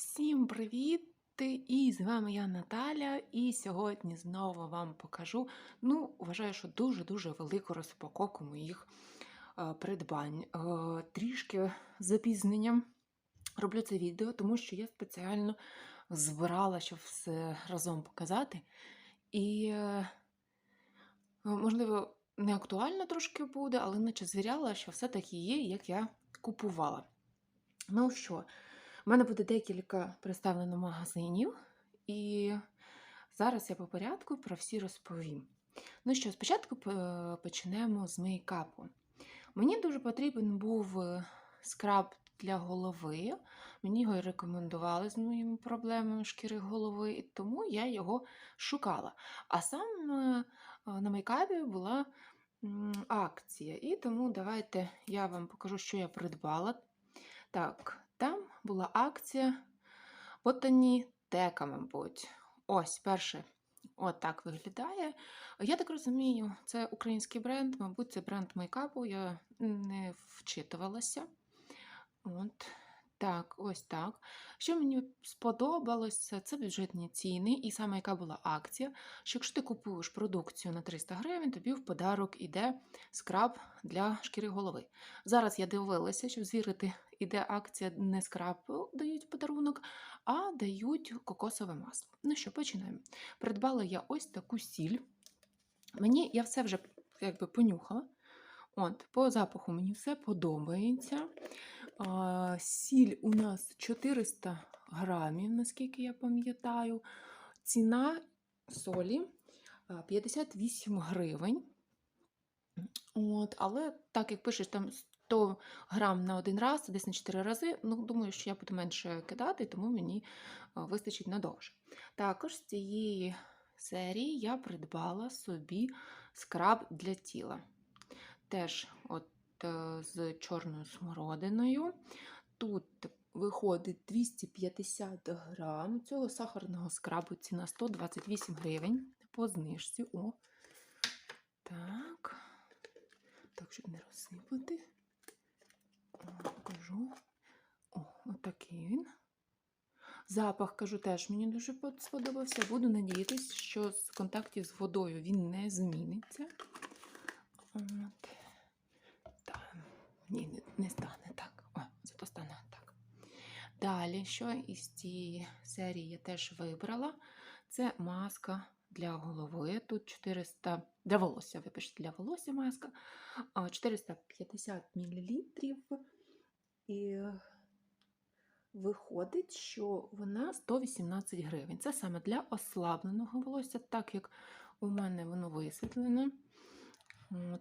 Всім привіт! І з вами я Наталя, і сьогодні знову вам покажу. Ну, вважаю, що дуже-дуже велику розпаковку моїх е, придбань. Е, трішки запізненням роблю це відео, тому що я спеціально збирала, щоб все разом показати. І, е, можливо, не актуально трошки буде, але наче звіряла, що все таки є, як я купувала. Ну що, в мене буде декілька представлено магазинів, і зараз я по порядку про всі розповім. Ну що, спочатку почнемо з мейкапу. Мені дуже потрібен був е, скраб для голови. Мені його рекомендували з моїми проблемами шкіри голови, тому я його шукала. А сам е, е, на мейкапі була акція. І тому давайте я вам покажу, що я придбала. Так, там була акція ботанітека, мабуть. Ось, перше, от так виглядає. Я так розумію, це український бренд, мабуть, це бренд мейкапу, я не вчитувалася. От. Так, ось так. Що мені сподобалося, це бюджетні ціни, і саме яка була акція, що якщо ти купуєш продукцію на 300 гривень, тобі в подарок іде скраб для шкіри голови. Зараз я дивилася, щоб звірити, іде акція не скраб дають в подарунок, а дають кокосове масло. Ну що, починаємо. Придбала я ось таку сіль. Мені я все вже якби понюхала. От, по запаху мені все подобається. Сіль у нас 400 грамів, наскільки я пам'ятаю. Ціна солі 58 гривень. От, але так як пишеш там 100 грам на один раз, десь на 4 рази, ну думаю, що я буду менше кидати, тому мені вистачить надовше. Також з цієї серії я придбала собі скраб для тіла. Теж от е, з чорною смородиною. Тут виходить 250 грам. Цього сахарного скрабу ціна 128 гривень по знижці. О. Так. Так, щоб не розсипати. Покажу. О, отакий він. Запах, кажу, теж мені дуже сподобався. Буду надіятися, що з контактів з водою він не зміниться. От. Ні, не стане так. О, зато стане так. Далі, що із цієї серії я теж вибрала, це маска для голови. Тут 400 для волосся, вибачте, для волосся маска. 450 мл. І виходить, що вона 118 гривень. Це саме для ослабленого волосся, так як у мене воно висвітлене.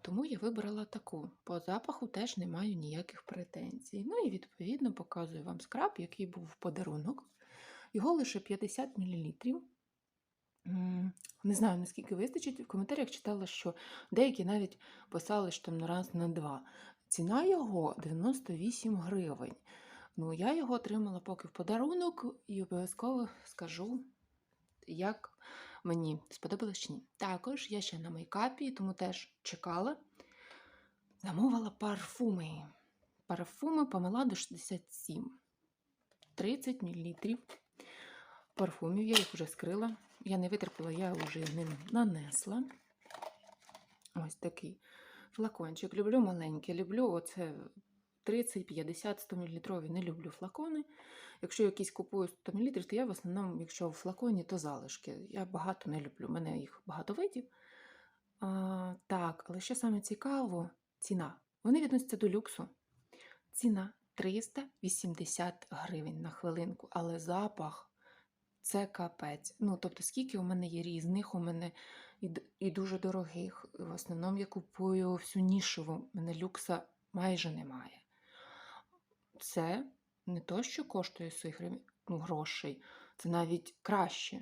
Тому я вибрала таку. По запаху теж не маю ніяких претензій. Ну і відповідно показую вам скраб, який був в подарунок. Його лише 50 мл. Не знаю, наскільки вистачить. В коментарях читала, що деякі навіть писали, що там на раз на два. Ціна його 98 гривень. Ну, я його отримала поки в подарунок і обов'язково скажу, як мені сподобалось чи ні. Також я ще на мейкапі, тому теж чекала. Замовила парфуми. Парфуми Памелада 67. 30 мл парфумів. Я їх вже скрила. Я не витерпіла, я вже ним нанесла. Ось такий флакончик. Люблю маленький, люблю оце 30, 50, 100 мл. Не люблю флакони. Якщо якісь купую 100 мл, то я в основному, якщо в флаконі, то залишки. Я багато не люблю. У мене їх багато видів. А, так, але що саме цікаво, ціна. Вони відносяться до люксу. Ціна 380 гривень на хвилинку, але запах це капець. Ну, тобто, скільки у мене є різних, у мене і, і дуже дорогих. В основному я купую всю нішеву, у мене люкса майже немає. Це не то, що коштує своїх ну, грошей, це навіть краще.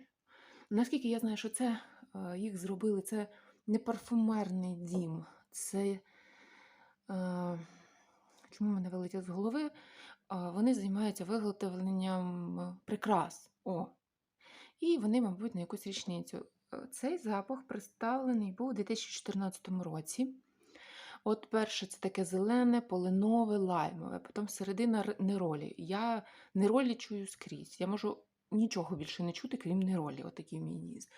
Наскільки я знаю, що це е, їх зробили, це не парфумерний дім, це. Е, чому мене вилетіло з голови? Вони займаються виготовленням е, прикрас. О. І вони, мабуть, на якусь річницю. Е, Цей запах представлений був у 2014 році. От перше, це таке зелене, полинове, лаймове, потім середина неролі. Я неролі чую скрізь. Я можу нічого більше не чути, крім неролі, отакий мій ніс.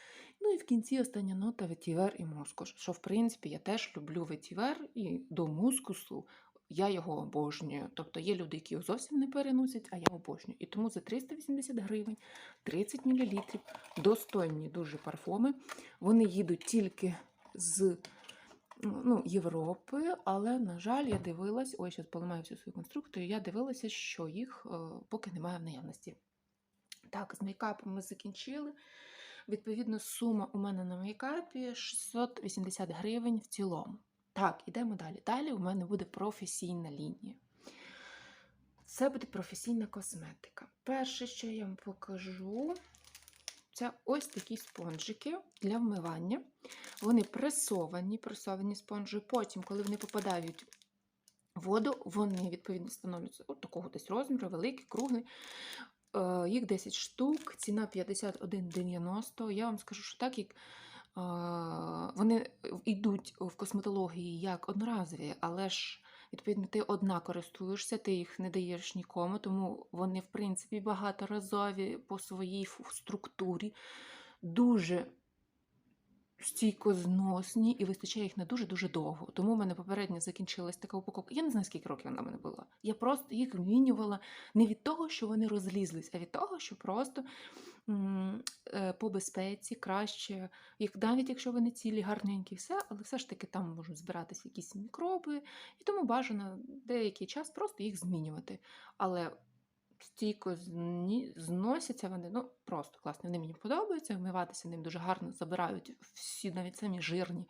Ну і в кінці остання нота ветівер і мускус. Що, в принципі, я теж люблю ветівер і до мускусу я його обожнюю. Тобто є люди, які його зовсім не переносять, а я обожнюю. І тому за 380 гривень 30 мл достойні дуже парфуми. Вони їдуть тільки з ну, Європи, але, на жаль, я дивилась, ой, зараз поламаю всю свою конструкцію, я дивилася, що їх е, поки немає в наявності. Так, з мейкапом ми закінчили. Відповідно, сума у мене на мейкапі 680 гривень в цілому. Так, ідемо далі. Далі у мене буде професійна лінія. Це буде професійна косметика. Перше, що я вам покажу, це ось такі спонжики для вмивання. Вони пресовані, пресовані спонжі. Потім, коли вони попадають в воду, вони відповідно становляться от такого десь розміру, великий, круглий. Е, Їх 10 штук, ціна 51,90. Я вам скажу, що так як е, вони йдуть в косметології як одноразові, але ж відповідно ти одна користуєшся, ти їх не даєш нікому, тому вони, в принципі, багаторазові по своїй структурі, дуже стійко зносні і вистачає їх на дуже-дуже довго. Тому в мене попередньо закінчилась така упаковка. Я не знаю, скільки років вона в мене була. Я просто їх вмінювала не від того, що вони розлізлись, а від того, що просто е, по безпеці краще, як навіть якщо вони цілі, гарненькі, все, але все ж таки там можуть збиратися якісь мікроби, і тому бажано деякий час просто їх змінювати. Але стійко зносяться вони, ну просто класно. Вони мені подобаються, вмиватися ним дуже гарно забирають всі навіть самі жирні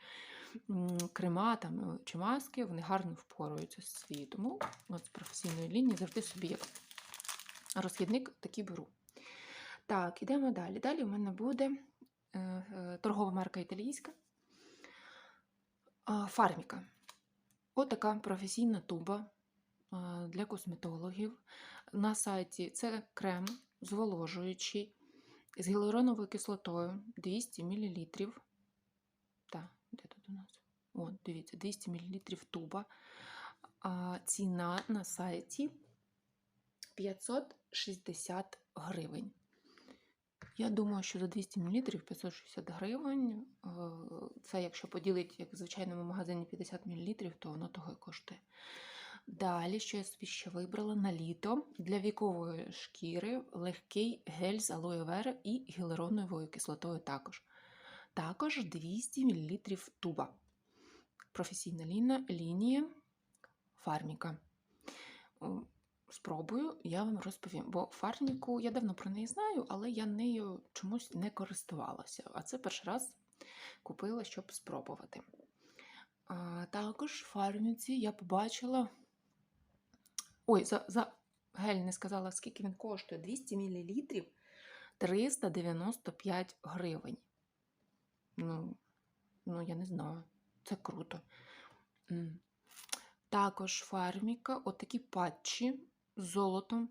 крема там, е, чи маски, вони гарно впоруються з свої. Тому от з професійної лінії завжди собі як розхідник такий беру. Так, ідемо далі. Далі у мене буде е, е, торгова марка італійська. Фарміка. Отака професійна туба для косметологів. На сайті це крем зволожуючий з гіалуроновою кислотою 200 мл. Так, де тут у нас? О, дивіться, 200 мл туба. А, ціна на сайті 560 гривень. Я думаю, що за 200 мл 560 гривень. е, Це якщо поділити, як в звичайному магазині 50 мл, то воно того і коштує. Далі, що я собі ще вибрала на літо для вікової шкіри легкий гель з алоє вера і гіалуроновою кислотою також. Також 200 мл туба. Професійна лінія фарміка. Спробую, я вам розповім. Бо фарміку я давно про неї знаю, але я нею чомусь не користувалася. А це перший раз купила, щоб спробувати. А, також в фарміці я побачила. Ой, за, за гель не сказала, скільки він коштує. 200 мл 395 гривень. Ну, ну, я не знаю. Це круто. Також фарміка, отакі патчі з золотом.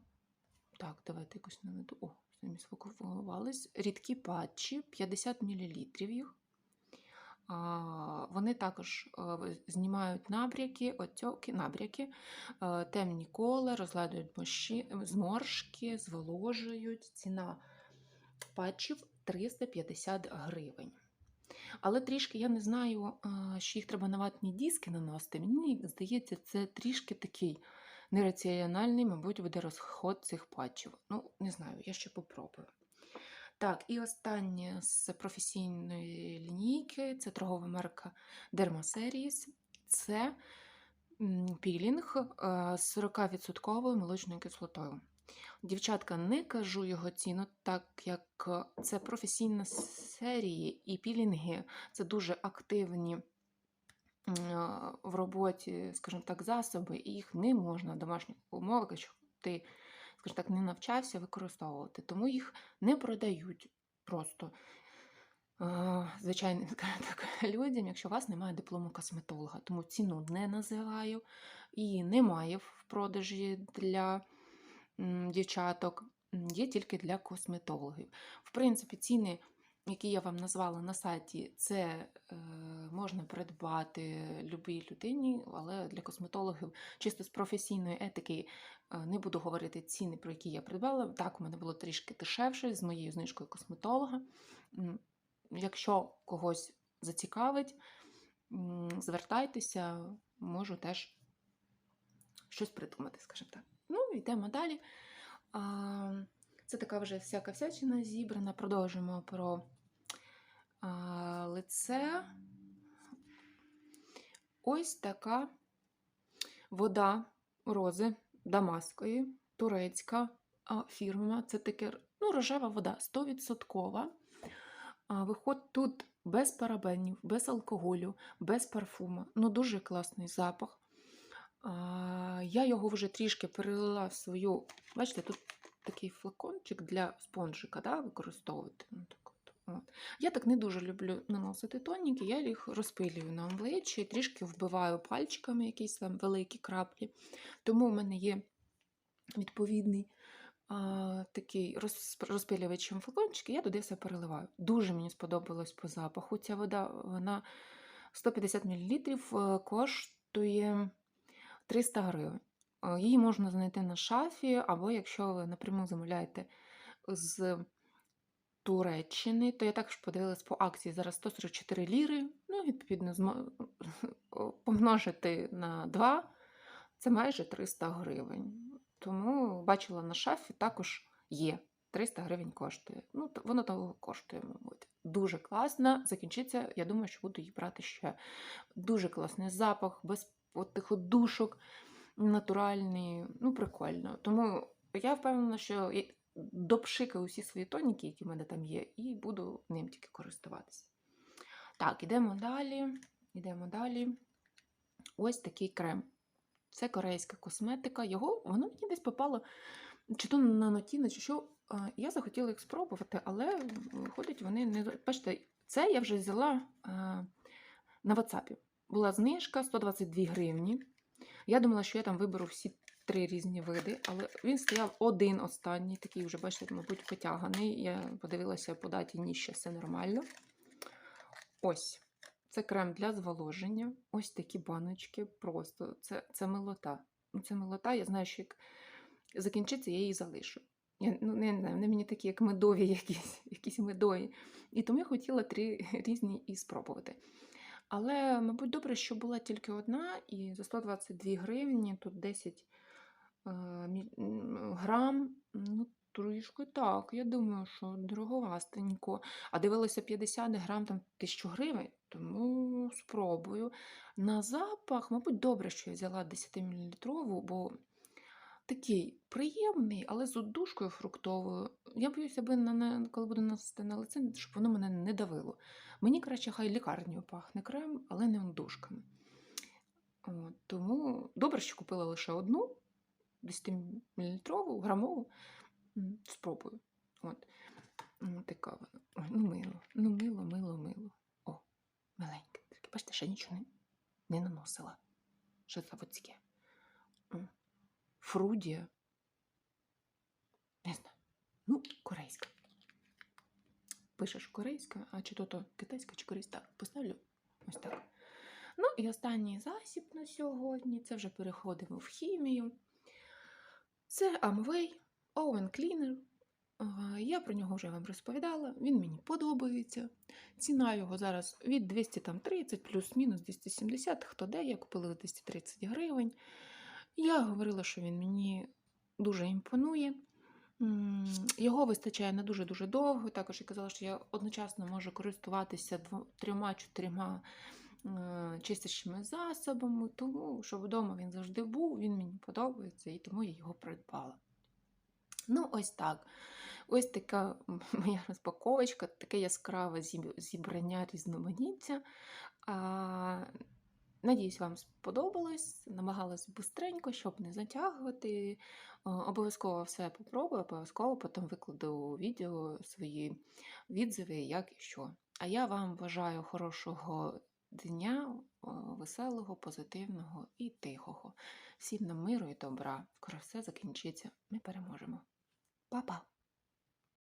Так, давайте якось наведу. О, самі сфокусувались. Рідкі патчі, 50 мл їх. Вони також знімають набряки, отьоки, набряки, темні кола, розгладують мощі- зморшки, зволожують. Ціна патчів 350 гривень. Але трішки я не знаю, що їх треба на ватні диски наносити. Мені здається, це трішки такий нераціональний, мабуть, буде розход цих патчів. Ну, не знаю, я ще попробую. Так, і останнє з професійної лінійки це торгова марка Derma Series. Це пілінг е, з 40% молочною кислотою. Дівчатка, не кажу його ціну, так як це професійна серії, і пілінги це дуже активні в роботі, скажімо так, засоби, і їх не можна в домашніх умовах, якщо ти, скажімо так, не навчався використовувати. Тому їх не продають просто е, звичайним так, людям, якщо у вас немає диплому косметолога. Тому ціну не називаю, її немає в продажі для дівчаток, є тільки для косметологів. В принципі, ціни які я вам назвала на сайті, це е, можна придбати любій людині, але для косметологів чисто з професійної етики е, не буду говорити ціни, про які я придбала. Так, у мене було трішки дешевше з моєю знижкою косметолога. Якщо когось зацікавить, звертайтеся, можу теж щось придумати, скажімо так. Ну, йдемо далі. Це така вже всяка всячина зібрана. Продовжимо про лице. Ось така вода рози Дамаської, турецька фірма. Це таке ну, рожева вода, 100%. А, Виходить тут без парабенів, без алкоголю, без парфуму. Ну, дуже класний запах. Я його вже трішки перелила в свою. Бачите, тут такий флакончик для спонжика да, використовувати. От. Я так не дуже люблю наносити тоніки, я їх розпилюю на обличчі, трішки вбиваю пальчиками якісь там великі краплі. Тому в мене є відповідний а, такий роз, розпилювачем флакончик, і я туди все переливаю. Дуже мені сподобалось по запаху. Ця вода, вона 150 мл коштує 300 гривень. Е, Її можна знайти на шафі, або якщо ви напряму замовляєте з Туреччини, то я також подивилась по акції зараз 144 ліри. Ну, відповідно, змо- помножити на 2 це майже 300 гривень. Тому бачила на шафі також є. 300 гривень коштує. Ну, воно того коштує, мабуть. Дуже класна. Закінчиться, я думаю, що буду її брати ще. Дуже класний запах, без тих душок, натуральний. Ну, прикольно. Тому я впевнена, що допшикаю усі свої тоніки, які в мене там є, і буду ним тільки користуватися. Так, ідемо далі. Ідемо далі. Ось такий крем. Це корейська косметика. Його воно мені десь попало, чи то на нотіна, чи що. Я захотіла їх спробувати, але виходить, вони не. Бачите, це я вже взяла на WhatsApp. Була знижка 122 гривні. Я думала, що я там виберу всі три різні види, але він стояв один останній, такий вже, бачите, мабуть, потяганий. Я подивилася по даті, ні, ще все нормально. Ось. Це крем для зволоження. Ось такі баночки. Просто це, це милота. Ну, Це милота, я знаю, що як закінчиться, я її залишу. Я, ну, не знаю, вони мені такі, як медові, якісь, якісь медові. І тому я хотіла три різні і спробувати. Але, мабуть, добре, що була тільки одна, і за 122 гривні тут 10 е, мі- м, грам. Ну, трішки так. Я думаю, що дороговастенько. А дивилася 50 грам там 1000 гривень, тому спробую. На запах, мабуть, добре, що я взяла 10-мл, бо такий приємний, але з одушкою фруктовою. Я боюся, аби на, коли буду носити на лице, щоб воно мене не давило. Мені краще хай лікарнею пахне крем, але не одушками. Тому добре, що купила лише одну 10-мл грамову. Спробую. От. Така вона. Ну мило, ну мило, мило, мило. О, миленьке. Бачите, ще нічого не, не наносила. Що заводське. М. Фрудія. Не знаю. Ну, корейська. Пишеш корейська, а чи то то китайська, чи корейська. Так, поставлю ось так. Ну і останній засіб на сьогодні. Це вже переходимо в хімію. Це Amway Oven Cleaner. Я про нього вже вам розповідала. Він мені подобається. Ціна його зараз від 230 плюс-мінус 270, хто де, я купила за 230 гривень. Я говорила, що він мені дуже імпонує. Його вистачає на дуже-дуже довго. Також я казала, що я одночасно можу користуватися трьома-чотирма чистячими засобами, тому що вдома він завжди був, він мені подобається, і тому я його придбала. Ну, ось так. Ось така моя розпаковочка, таке яскраве зібрання різноманіття. Надіюсь, вам сподобалось. Намагалась бистренько, щоб не затягувати. Обов'язково все попробую, обов'язково потім викладу відео свої відзиви, як і що. А я вам бажаю хорошого дня, веселого, позитивного і тихого. Всім нам миру і добра. Скоро все закінчиться. Ми переможемо. Па-па!